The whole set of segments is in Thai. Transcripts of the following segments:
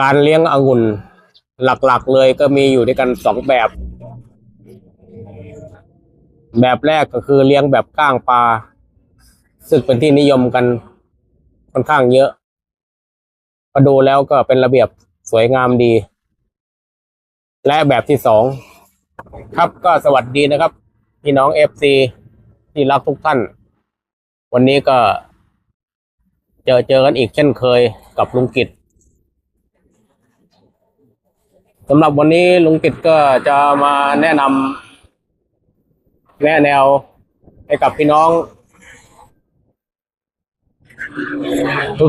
การเลี้ยงองุ่นหลักๆเลยก็มีอยู่ด้วยกันสองแบบ แบบแรกก็คือเลี้ยงแบบก้างปลาซึ่งเป็นที่นิยมกันค่อนข้างเยอะก็ดูแล้วก็เป็นระเบียบสวยงามดี และแบบที่สองครับก็สวัสดีนะครับ พี่น้องเอฟซีที่รักทุกท่าน วันนี้ก็ เจอเจอกันอีกเช่นเคยกับลุงกิจ สำหรับวันนี้ลุงกิจก็จะมาแนะนำแนะแนวให้กับพี่น้อง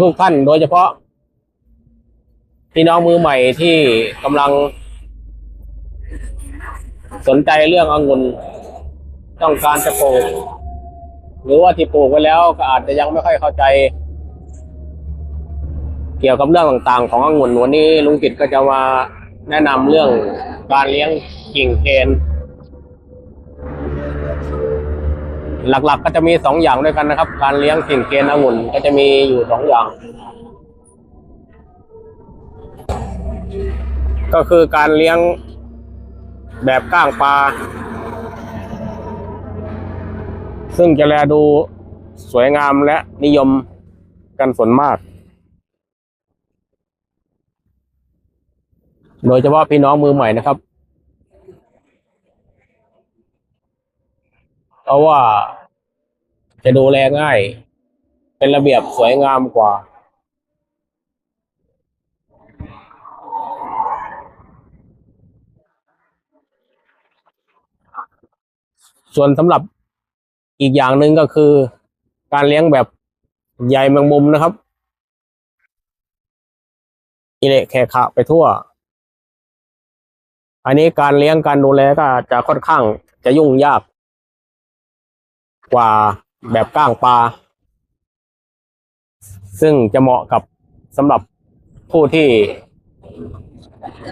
ทุกๆท่านโดยเฉพาะ พี่น้องมือใหม่ที่กำลัง สนใจเรื่ององุ่นต้องการจะปลูกหรือว่าที่ปลูกไว้แล้วก็อาจจะยังไม่ค่อยเข้าใจ เกี่ยวกับเรื่องต่างๆ ขององุ่นวันนี้ลุงกิตก็จะมา แนะนำเรื่องการเลี้ยงกิ่งเคนหลักๆ ก็จะมีสองอย่างด้วยกันนะครับ การเลี้ยงกิ่งเคนองุ่นก็จะมีอยู่สองอย่าง ก็คือการเลี้ยงแบบก้างปลา ซึ่งจะแลดูสวยงามและนิยมกันส่วนมาก โดยเฉพาะพี่น้องมือใหม่นะครับ เพราะว่าจะดูแลง่าย เป็นระเบียบสวยงามกว่า ส่วนสำหรับอีกอย่างหนึ่งก็คือการเลี้ยงแบบใยแมงมุมนะครับอิเละแขกขะไปทั่ว อันนี้การเลี้ยงการดูแลก็จะค่อนข้างจะยุ่งยากกว่าแบบก้างปลา ซึ่งจะเหมาะกับสำหรับผู้ที่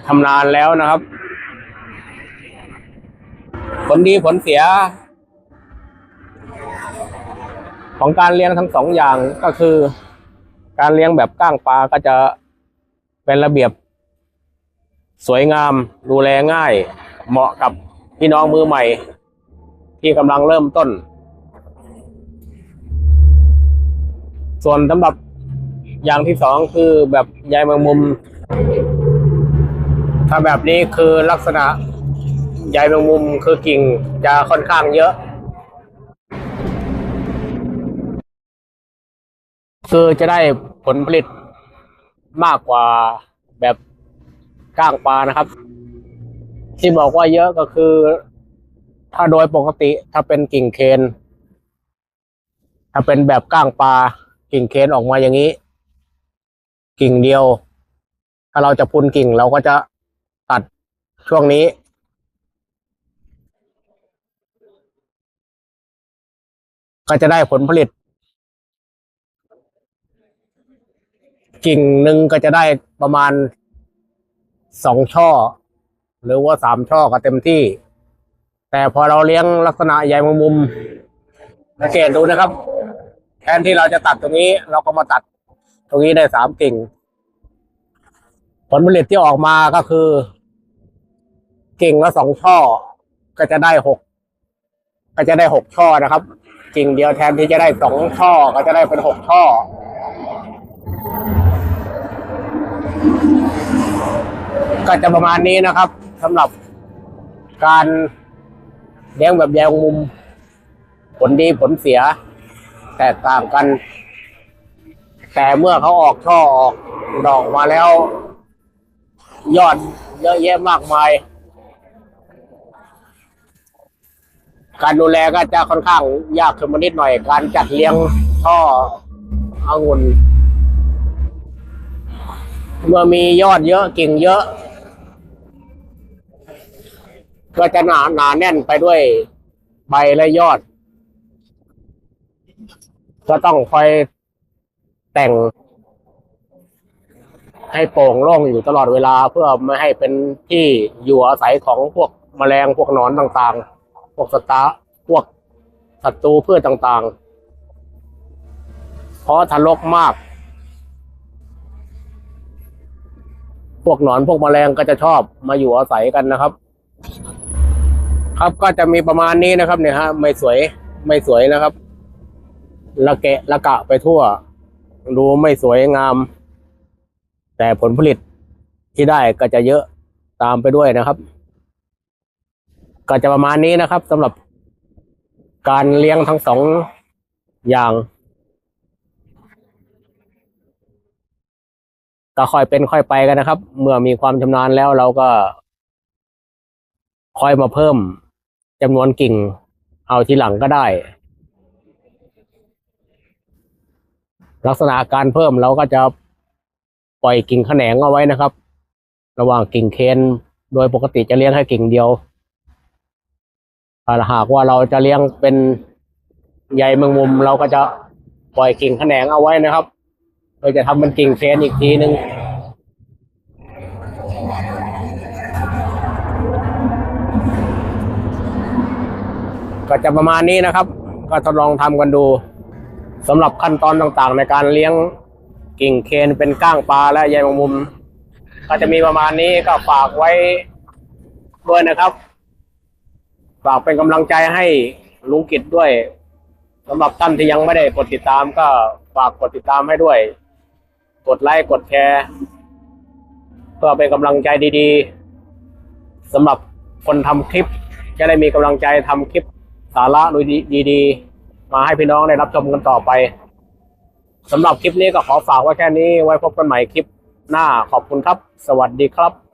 ทำนานแล้วนะครับ ผลดีผลเสีย ของการเลี้ยงทั้งสองอย่างก็คือ การเลี้ยงแบบก้างปลาก็จะเป็นระเบียบ สวยงามดูแลง่าย เหมาะกับพี่น้องมือใหม่ ที่กำลังเริ่มต้น ส่วนสำหรับอย่างที่สองคือแบบใยแมงมุม ถ้าแบบนี้คือลักษณะใยแมงมุมคือกิ่งจะค่อนข้างเยอะ คือจะได้ผลผลิตมากกว่าแบบ ก้างปลานะครับ ที่บอกว่าเยอะก็คือ ถ้าโดยปกติถ้าเป็นกิ่งเคน ถ้าเป็นแบบก้างปลากิ่งเคนออกมาอย่างนี้ กิ่งเดียว ถ้าเราจะพุนกิ่งเราก็จะตัดช่วงนี้ก็จะได้ผลผลิต กิ่งหนึ่งก็จะได้ประมาณ สองช่อ หรือว่าสามช่อก็เต็มที่ แต่พอเราเลี้ยงลักษณะใยแมงมุมสังเกตดูนะครับ แทนที่เราจะตัดตรงนี้ เราก็มาตัด ตรงนี้ได้สามกิ่ง ผลผลิตที่ออกมาก็คือกิ่งละสองช่อ ก็จะได้หกก็จะได้หกช่อนะครับกิ่งเดียวแทนที่จะได้สองช่อ ก็จะได้เป็นหกช่อ ก็จะประมาณนี้นะครับสำหรับการเลี้ยงแบบแยงมุม ผลดีผลเสีย แตกต่างกัน แต่เมื่อเขาออกช่อออกดอกมาแล้ว ยอดเยอะแยะมากมาย การดูแลก็จะค่อนข้างยากขึ้นมานิดหน่อย การจัดเลี้ยงช่อองุ่นเมื่อมียอดเยอะกิ่งเยอะ ก็จะหนาหนาแน่นไปด้วยใบและยอด ก็ต้องคอยแต่ง ให้โปร่งโล่งอยู่ตลอดเวลาเพื่อไม่ให้เป็นที่อยู่อาศัยของพวกแมลงพวกหนอนต่างๆ พวกสตาพวกศัตรูพืชต่างๆ เพราะถ้ารกมาก พวกหนอนพวกแมลงก็จะชอบมาอยู่อาศัยกันนะครับ ครับก็จะมีประมาณนี้นะครับเนี่ยฮะไม่สวยไม่สวยนะครับละเกะละกะไปทั่ว ดูไม่สวยงาม แต่ผลผลิตที่ได้ก็จะเยอะตามไปด้วยนะครับ ก็จะประมาณนี้นะครับสำหรับการเลี้ยงทั้งสองอย่างก็ค่อยเป็นค่อยไปกันนะครับ เมื่อมีความชำนาญแล้วเราก็ค่อยมาเพิ่ม จำนวนกิ่ง เอาทีหลังก็ได้ ลักษณะการเพิ่มเราก็จะปล่อยกิ่งแขนงเอาไว้นะครับ ระหว่างกิ่งเคนโดยปกติจะเลี้ยงแค่กิ่งเดียวถ้าหากว่าเราจะเลี้ยงเป็นใยแมงมุมเราก็จะปล่อยกิ่งแขนงเอาไว้นะครับโดยจะทำเป็นกิ่งเคนอีกทีหนึ่ง ก็จะประมาณนี้นะครับ ก็ทดลองทำกันดูสำหรับขั้นตอนต่างๆ ในการเลี้ยงกิ่งเคนเป็นก้างปลาและใยแมงมุม ก็จะมีประมาณนี้ก็ฝากไว้ด้วยนะครับ ฝากเป็นกำลังใจให้ลุงกิจด้วยสำหรับท่านที่ยังไม่ได้กดติดตามก็ฝากกดติดตามให้ด้วย กดไลค์กดแชร์เพื่อเป็นกำลังใจดีๆสำหรับคนทำคลิป จะได้มีกำลังใจทำคลิป สาระดีๆ มาให้พี่น้องได้รับชมกันต่อไปสำหรับคลิปนี้ก็ขอฝากไว้แค่นี้ไว้พบกันใหม่คลิปหน้าขอบคุณครับ สวัสดีครับ